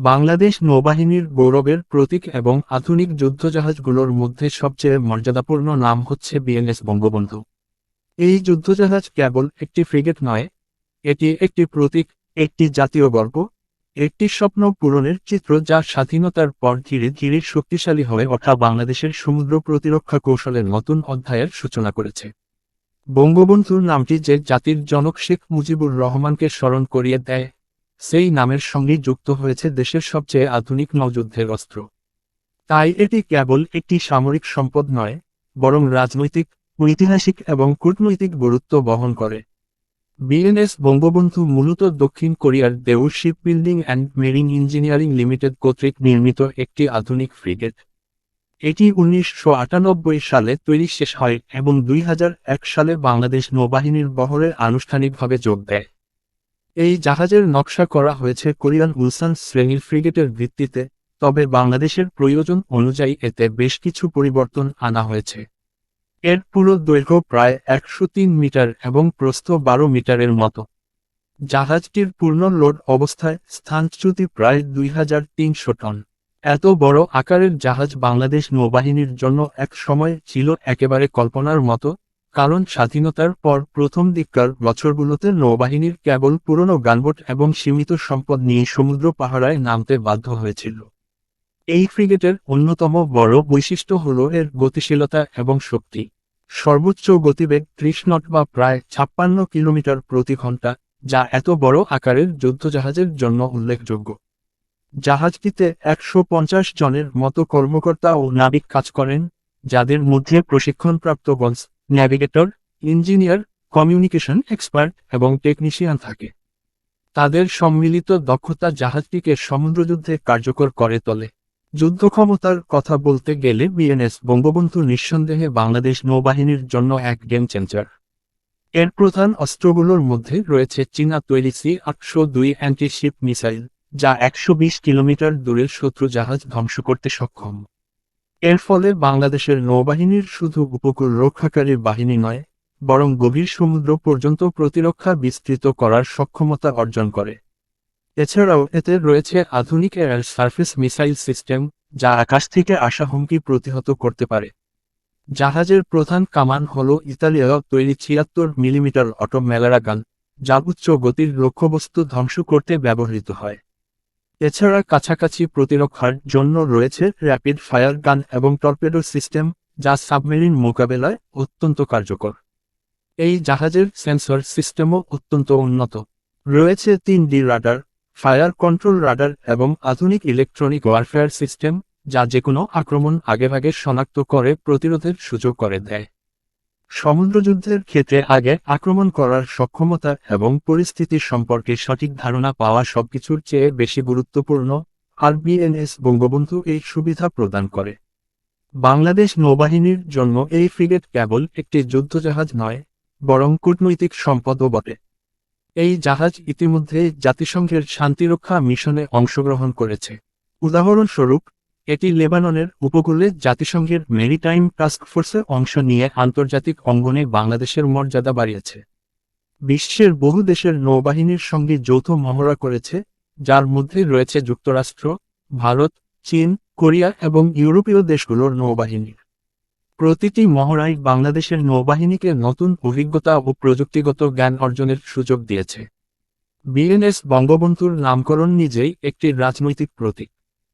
বাংলাদেশ নৌবাহিনীর গৌরবের প্রতীক এবং আধুনিক যুদ্ধজাহাজগুলোর মধ্যে সবচেয়ে মর্যাদাপূর্ণ নাম হচ্ছে বিএনএস বঙ্গবন্ধু। এই যুদ্ধজাহাজ কেবল একটি ফ্রিগেট নয়, এটি একটি প্রতীক, একটি জাতীয় গর্ব, একটি স্বপ্ন পূরণের চিত্র যা স্বাধীনতার পর ধীরে ধীরে শক্তিশালী হয়ে ওঠা বাংলাদেশের সমুদ্র প্রতিরক্ষা কৌশলের নতুন অধ্যায়ের সূচনা করেছে। বঙ্গবন্ধুর নামটি যে জাতির জনক শেখ মুজিবুর রহমানকে স্মরণ করিয়ে দেয় সেই নামের সঙ্গে যুক্ত হয়েছে দেশের সবচেয়ে আধুনিক নৌযুদ্ধের অস্ত্র। তাই এটি কেবল একটি সামরিক সম্পদ নয়, বরং রাজনৈতিক, ঐতিহাসিক এবং কূটনৈতিক গুরুত্ব বহন করে। বিএনএস বঙ্গবন্ধু মূলত দক্ষিণ কোরিয়ার Deur ship building and marine engineering limited কর্তৃক নির্মিত একটি আধুনিক ফ্রিগেট। এটি উনিশশো আটানব্বই সালে তৈরি শেষ হয় এবং দুই হাজার এক সালে বাংলাদেশ নৌবাহিনীর বহরে আনুষ্ঠানিকভাবে যোগ দেয়। এই জাহাজের নকশা করা হয়েছে কোরিয়ান উলসান শ্রেণির ফ্রিগেটের ভিত্তিতে, তবে বাংলাদেশের প্রয়োজন অনুযায়ী এতে বেশ কিছু পরিবর্তন আনা হয়েছে। এর পুরো দৈর্ঘ্য প্রায় একশো তিন মিটার এবং প্রস্থ বারো মিটারের মতো। জাহাজটির পূর্ণ লোড অবস্থায় স্থানচ্যুতি প্রায় দুই হাজার তিনশো টন। এত বড় আকারের জাহাজ বাংলাদেশ নৌবাহিনীর জন্য এক সময় ছিল একেবারে কল্পনার মতো কারণ স্বাধীনতার পর প্রথম দিককার বছরগুলোতে নৌবাহিনীর কেবল পুরনো গানবোট এবং সীমিত সম্পদ নিয়ে সমুদ্র পাহারায় নামতে বাধ্য হয়েছিল। এই ফ্রিগেটের অন্যতম বড় বৈশিষ্ট্য হল এর গতিশীলতা এবং শক্তি। সর্বোচ্চ গতিবেগ ত্রিশ নট বা প্রায় ছাপ্পান্ন কিলোমিটার প্রতি ঘণ্টা যা এত বড় আকারের যুদ্ধজাহাজের জন্য উল্লেখযোগ্য। জাহাজটিতে একশো পঞ্চাশ জনের মতো কর্মকর্তা ও নাবিক কাজ করেন, যাদের মধ্যে প্রশিক্ষণপ্রাপ্ত গঞ্জ ন্যাভিগেটর ইঞ্জিনিয়ার কমিউনিকেশন এক্সপার্ট এবং টেকনিশিয়ান থাকে। তাদের সম্মিলিত দক্ষতা জাহাজটিকে সমুদ্রযুদ্ধে কার্যকর করে তোলে। যুদ্ধক্ষমতার কথা বলতে গেলে বিএনএস বঙ্গবন্ধু নিঃসন্দেহে বাংলাদেশ নৌবাহিনীর জন্য এক গেম চেঞ্জার এর প্রধান অস্ত্রগুলোর মধ্যে রয়েছে চীনা তৈরি সি আটশো দুই অ্যান্টিশিপ মিসাইল যা একশো বিশ কিলোমিটার দূরের শত্রু জাহাজ ধ্বংস করতে সক্ষম। এর ফলে বাংলাদেশের নৌবাহিনীর শুধু উপকূল রক্ষাকারী বাহিনী নয়, বরং গভীর সমুদ্র পর্যন্ত প্রতিরক্ষা বিস্তৃত করার সক্ষমতা অর্জন করে। এছাড়াও এতে রয়েছে আধুনিক এয়ার সার্ফেস মিসাইল সিস্টেম যা আকাশ থেকে আসা হুমকি প্রতিহত করতে পারে। জাহাজের প্রধান কামান হল ইতালীয় তৈরি ছিয়াত্তর মিলিমিটার অটো মেলারা গান, যা উচ্চ গতির লক্ষ্যবস্তু ধ্বংস করতে ব্যবহৃত হয়। এছাড়া কাছাকাছি প্রতিরক্ষার জন্য রয়েছে র্যাপিড ফায়ার গান এবং টর্পেডো সিস্টেম যা সাবমেরিন মোকাবেলায় অত্যন্ত কার্যকর। এই জাহাজের সেন্সর সিস্টেমও অত্যন্ত উন্নত। রয়েছে তিন D radar fire control radar এবং আধুনিক ইলেকট্রনিক ওয়ারফেয়ার সিস্টেম যা যেকোনো আক্রমণ আগেভাগে শনাক্ত করে প্রতিরোধের সুযোগ করে দেয়। সমুদ্রযুদ্ধের ক্ষেত্রে আগে আক্রমণ করার সক্ষমতা এবং পরিস্থিতির সম্পর্কে সঠিক ধারণা পাওয়া সবকিছুর চেয়ে বেশি গুরুত্বপূর্ণ আর বিএনএস বঙ্গবন্ধু এই সুবিধা প্রদান করে। বাংলাদেশ নৌবাহিনীর জন্য এই ফ্রিগেট কেবল একটি যুদ্ধজাহাজ নয়, বরং কূটনৈতিক সম্পদও বটে। এই জাহাজ ইতিমধ্যে জাতিসংঘের শান্তিরক্ষা মিশনে অংশগ্রহণ করেছে। উদাহরণস্বরূপ এটি লেবাননের উপকূলে জাতিসংঘের মেরিটাইম টাস্ক ফোর্সে অংশ নিয়ে আন্তর্জাতিক অঙ্গনে বাংলাদেশের মর্যাদা বাড়িয়েছে। বিশ্বের বহু দেশের নৌবাহিনীর সঙ্গে যৌথ মহড়া করেছে, যার মধ্যে রয়েছে যুক্তরাষ্ট্র, ভারত, চীন, কোরিয়া এবং ইউরোপীয় দেশগুলোর নৌবাহিনী। প্রতিটি মহড়াই বাংলাদেশের নৌবাহিনীকে নতুন অভিজ্ঞতা ও প্রযুক্তিগত জ্ঞান অর্জনের সুযোগ দিয়েছে। বিএনএস বঙ্গবন্ধুর নামকরণ নিজেই একটি রাজনৈতিক প্রতীক।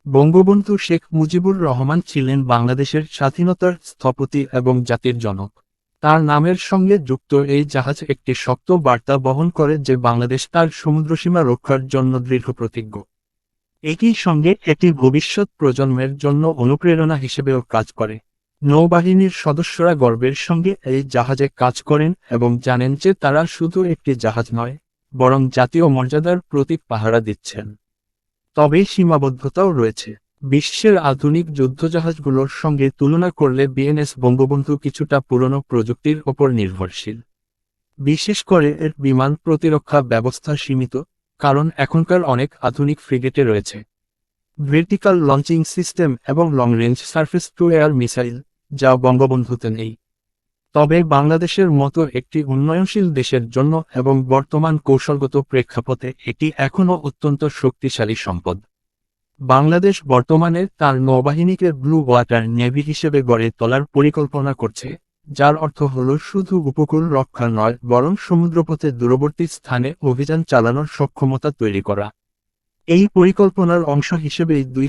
বঙ্গবন্ধু শেখ মুজিবুর রহমান ছিলেন বাংলাদেশের স্বাধীনতার স্থপতি এবং জাতির জনক। তার নামের সঙ্গে যুক্ত এই জাহাজ একটি শক্ত বার্তা বহন করে যে বাংলাদেশ তার সমুদ্রসীমা রক্ষার জন্য দৃঢ় প্রতিজ্ঞ। একই সঙ্গে এটি ভবিষ্যৎ প্রজন্মের জন্য অনুপ্রেরণা হিসেবেও কাজ করে। নৌবাহিনীর সদস্যরা গর্বের সঙ্গে এই জাহাজে কাজ করেন এবং জানেন যে তারা শুধু একটি জাহাজ নয়, বরং জাতীয় মর্যাদার প্রতীক পাহারা দিচ্ছেন। তবে সীমাবদ্ধতাও রয়েছে। বিশ্বের আধুনিক যুদ্ধজাহাজগুলোর সঙ্গে তুলনা করলে বিএনএস বঙ্গবন্ধু কিছুটা পুরনো প্রযুক্তির ওপর নির্ভরশীল। বিশেষ করে এর বিমান প্রতিরক্ষা ব্যবস্থা সীমিত, কারণ এখনকার অনেক আধুনিক ফ্রিগেটে রয়েছে। ভার্টিক্যাল লঞ্চিং সিস্টেম এবং long range surface to air missile, যা বঙ্গবন্ধুতে নেই। তবে বাংলাদেশের মতো একটি উন্নয়নশীল দেশের জন্য এবং বর্তমান কৌশলগত প্রেক্ষাপটে এটি এখনও অত্যন্ত শক্তিশালী সম্পদ। বাংলাদেশ বর্তমানে তার নৌবাহিনীকে ব্লু ওয়াটার নেভি হিসেবে গড়ে তোলার পরিকল্পনা করছে, যার অর্থ হল শুধু উপকূল রক্ষা নয়, বরং সমুদ্রপথে দূরবর্তী স্থানে অভিযান চালানোর সক্ষমতা তৈরি করা। এই পরিকল্পনার অংশ হিসেবেই দুই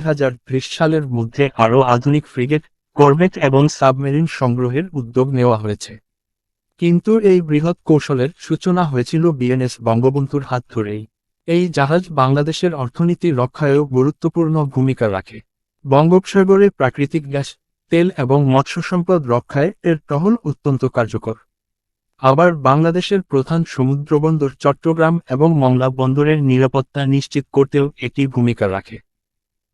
সালের মধ্যে আরও আধুনিক ফ্রিগেট করভেট এবং সাবমেরিন সংগ্রহের উদ্যোগ নেওয়া হয়েছে। কিন্তু এই বৃহৎ কৌশলের সূচনা হয়েছিল বিএনএস বঙ্গবন্ধুর হাত ধরেই। এই জাহাজ বাংলাদেশের অর্থনীতি রক্ষায়ও গুরুত্বপূর্ণ ভূমিকা রাখে। বঙ্গোপসাগরে প্রাকৃতিক গ্যাস, তেল এবং মৎস্য সম্পদ রক্ষায় এর টহল অত্যন্ত কার্যকর। আবার বাংলাদেশের প্রধান সমুদ্রবন্দর চট্টগ্রাম এবং মংলা বন্দরের নিরাপত্তা নিশ্চিত করতেও এটি ভূমিকা রাখে।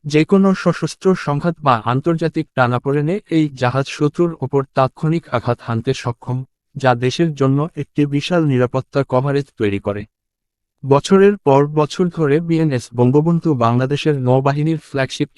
যে কোনো সশস্ত্র সংঘাত বা আন্তর্জাতিক টানাপোড়েনে এই জাহাজ শত্রুর ওপর তাৎক্ষণিক আঘাত হানতে সক্ষম, যা দেশের জন্য একটি বিশাল নিরাপত্তা কভারেজ তৈরি করে। বছরের পর বছর ধরে বিএনএস বঙ্গবন্ধু বাংলাদেশের নৌবাহিনীর ফ্ল্যাগশিপ